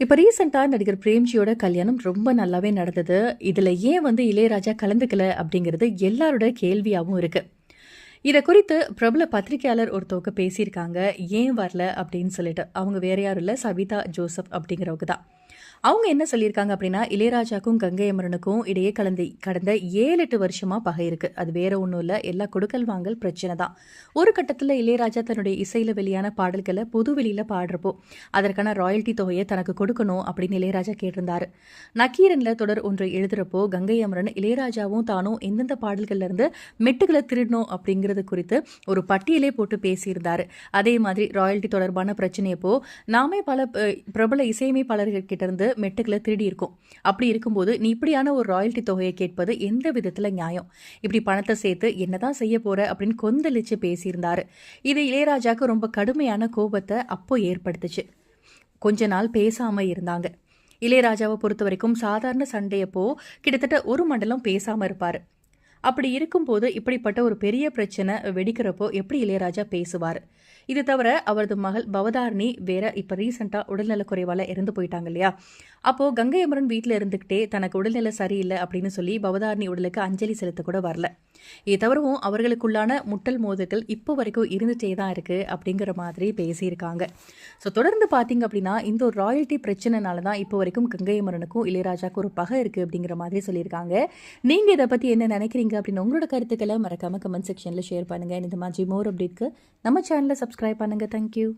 இப்போ ரீசெண்டாக நடிகர் பிரேம்ஜியோட கல்யாணம் ரொம்ப நல்லாவே நடந்தது. இதில் ஏன் வந்து இளையராஜா கலந்துக்கல அப்படிங்கிறது எல்லாரோட கேள்வியாகவும் இருக்குது இதை குறித்து பிரபல பத்திரிகையாளர் ஒருத்தவங்க பேசியிருக்காங்க. ஏன் வரல அப்படின்னு சொல்லிட்டு. அவங்க வேற யாரும் இல்லை. சவிதா ஜோசப் அப்படிங்கிறவங்க தான். அவங்க என்ன சொல்லியிருக்காங்க அப்படின்னா இளையராஜாக்கும் கங்கை அமரனுக்கும் இடையே கலந்து கடந்த ஏழு எட்டு வருஷமாக பகை இருக்குது அது வேற ஒன்றும் இல்லை. எல்லா கொடுக்கல் வாங்கல் பிரச்சனை தான். ஒரு கட்டத்தில் இளையராஜா தன்னுடைய இசையில் வெளியான பாடல்களை பொது வெளியில் பாடுறப்போ அதற்கான ராயல்ட்டி தொகையை தனக்கு கொடுக்கணும் அப்படின்னு இளையராஜா கேட்டிருந்தார். நக்கீரனில் தொடர் ஒன்றை எழுதுறப்போ கங்கை அமரன் இளையராஜாவும் தானும் எந்தெந்த பாடல்கள்லேருந்து மெட்டுகளை திருடணும் அப்படிங்கிறது குறித்து ஒரு பட்டியலே போட்டு பேசியிருந்தார். அதே மாதிரி ராயல்ட்டி தொடர்பான பிரச்சனையப்போ நாமே பல பிரபல இசையமைப்பாளர்கள் கிட்ட இருந்து மெட்டுகளை திருடி இருக்கும். அப்படி இருக்கும்போது நீ இப்படியான ஒரு ராயல்ட்டி தொகையை கேட்பது எந்த விதத்தில் நியாயம்? இப்படி பணத்தை சேர்த்து என்னதான் செய்ய போற அப்படின்னு கொந்தளிச்சு பேசியிருந்தாரு. இது இளையராஜாக்கு ரொம்ப கடுமையான கோபத்தை அப்போ ஏற்படுத்துச்சு. கொஞ்ச நாள் பேசாம இருந்தாங்க. இளையராஜாவை பொறுத்த வரைக்கும் சாதாரண சண்டையப்போ கிட்டத்தட்ட ஒரு மண்டலம் பேசாம இருப்பாரு. அப்படி இருக்கும்போது இப்படிப்பட்ட ஒரு பெரிய பிரச்சனை வெடிக்கிறப்போ எப்படி இளையராஜா பேசுவார்? இது தவிர அவரது மகள் பவதாரணி வேற இப்போ ரீசெண்டாக உடல்நல குறைவால் இறந்து போயிட்டாங்க இல்லையா? அப்போ கங்கை அமரன் வீட்டில் இருந்துக்கிட்டே தனக்கு உடல்நிலை சரியில்லை அப்படின்னு சொல்லி பவதாரணி உடலுக்கு அஞ்சலி செலுத்த கூட வரல. இது தவிரவும் அவர்களுக்குள்ளான முட்டல் மோதல்கள் இப்போ வரைக்கும் இருந்துட்டே தான் இருக்குது அப்படிங்கிற மாதிரி பேசியிருக்காங்க. ஸோ தொடர்ந்து பார்த்தீங்க அப்படின்னா இந்த ஒரு ராயல்ட்டி பிரச்சனைனால தான் இப்போ வரைக்கும் கங்கை மரனுக்கும் இளையராஜாக்கும் ஒரு பகை இருக்குது அப்படிங்கிற மாதிரி சொல்லியிருக்காங்க. நீங்கள் இதை பற்றி என்ன நினைக்கிறீங்க அப்படின்னு உங்களோட கருத்துக்களை மறக்காமல் கமெண்ட் செக்ஷனில் ஷேர் பண்ணுங்க. இந்த மாதிரி மோர் அப்டேட்க்கு நம்ம சேனலை சப்ஸ்கிரைப் பண்ணுங்க. தேங்க்யூ